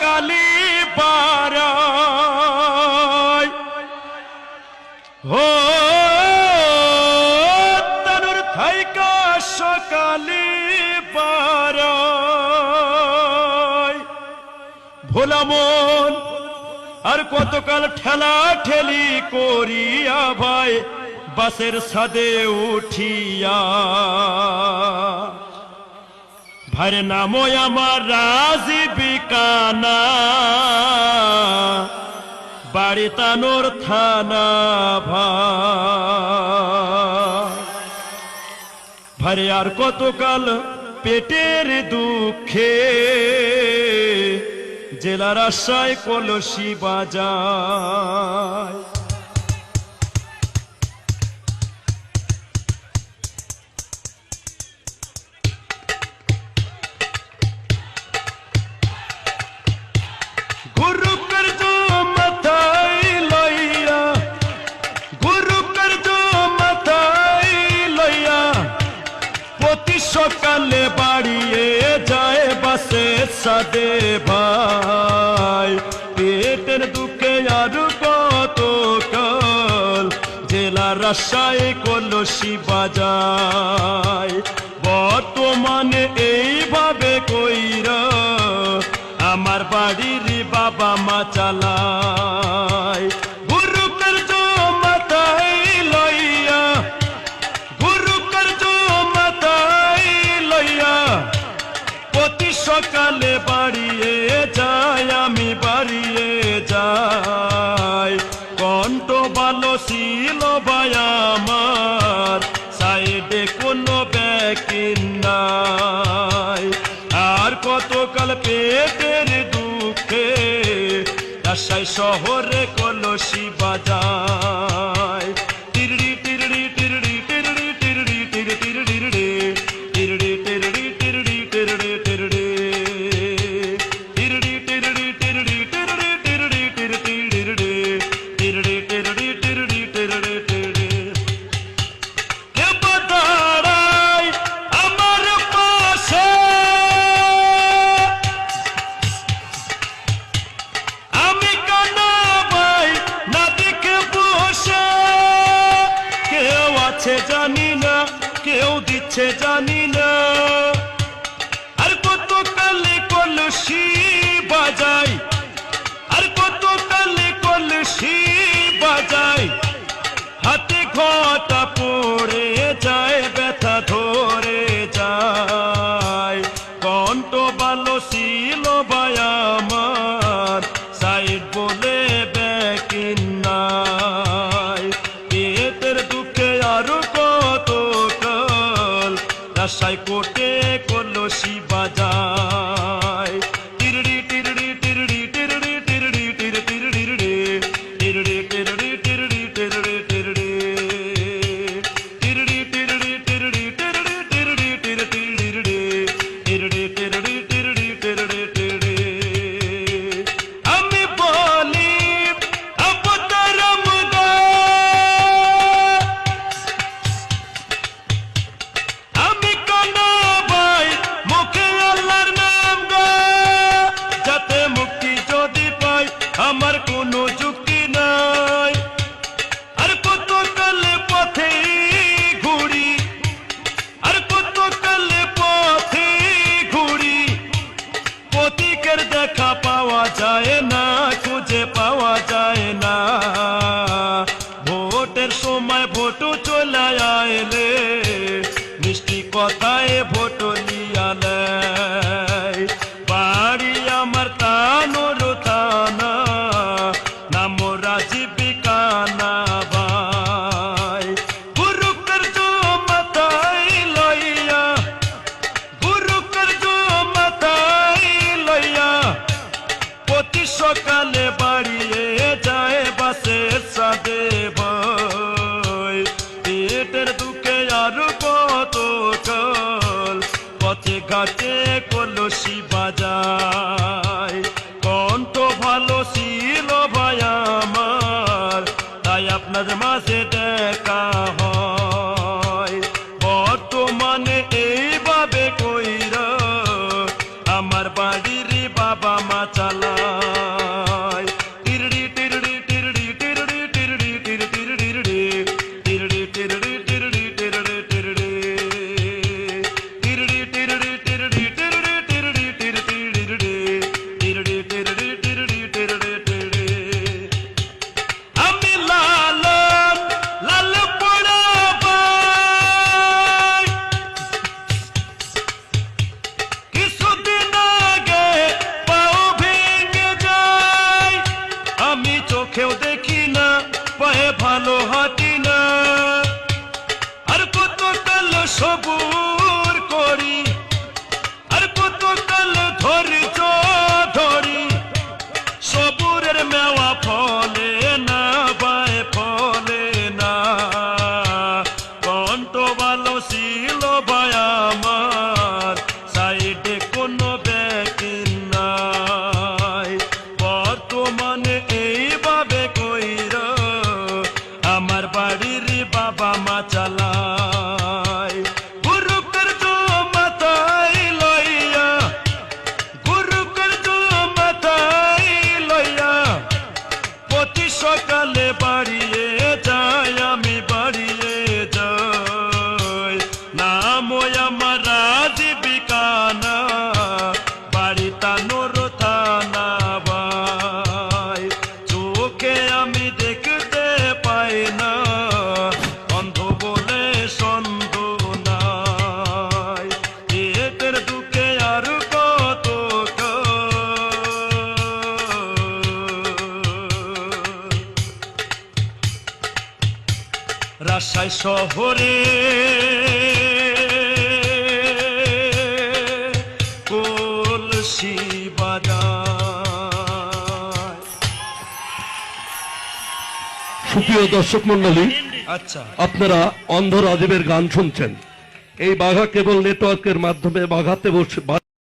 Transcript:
কালী পারায় হো, তানুর থাইকা সকালী পারায় ভোলামন আর কতকাল ঠেলা ঠেলি করিয়া ভাই, বাসের সাদে উঠিয়া। ভাইরে নামো আমার রাজি বিকানা বাড়ি তানোর থানা ভারে আর কতকাল পেটের দুঃখে। জেলার আশায় কলসি বাজায়। দে ভাই, পেটের দুঃখে আর কত কাল? জেলা রাশায় কলসি বাজায় বর্তমানে এইভাবে কইরা আমার বাড়ির বাবা মা চালা পাড়িয়ে যাই আমি পাড়িয়ে যাই। কণ্ঠ ভালো ছিল ভাই আমার, সাইডে কোনো ব্যাকিন নাই। আর কতকাল পেটের দুঃখে আশায় শহরে কলসি বাজায়। আছে জানি না Asai Kota সকালে বা sobo গেলে বাড়ি শহরে। কলসি সুপ্রিয় দর্শক মন্ডলী আচ্ছা। আপনারা অন্ধ রাজীবের গান শুনছেন। এই বাঘা কেবল নেটওয়ার্কের মাধ্যমে বাঘাতে বসে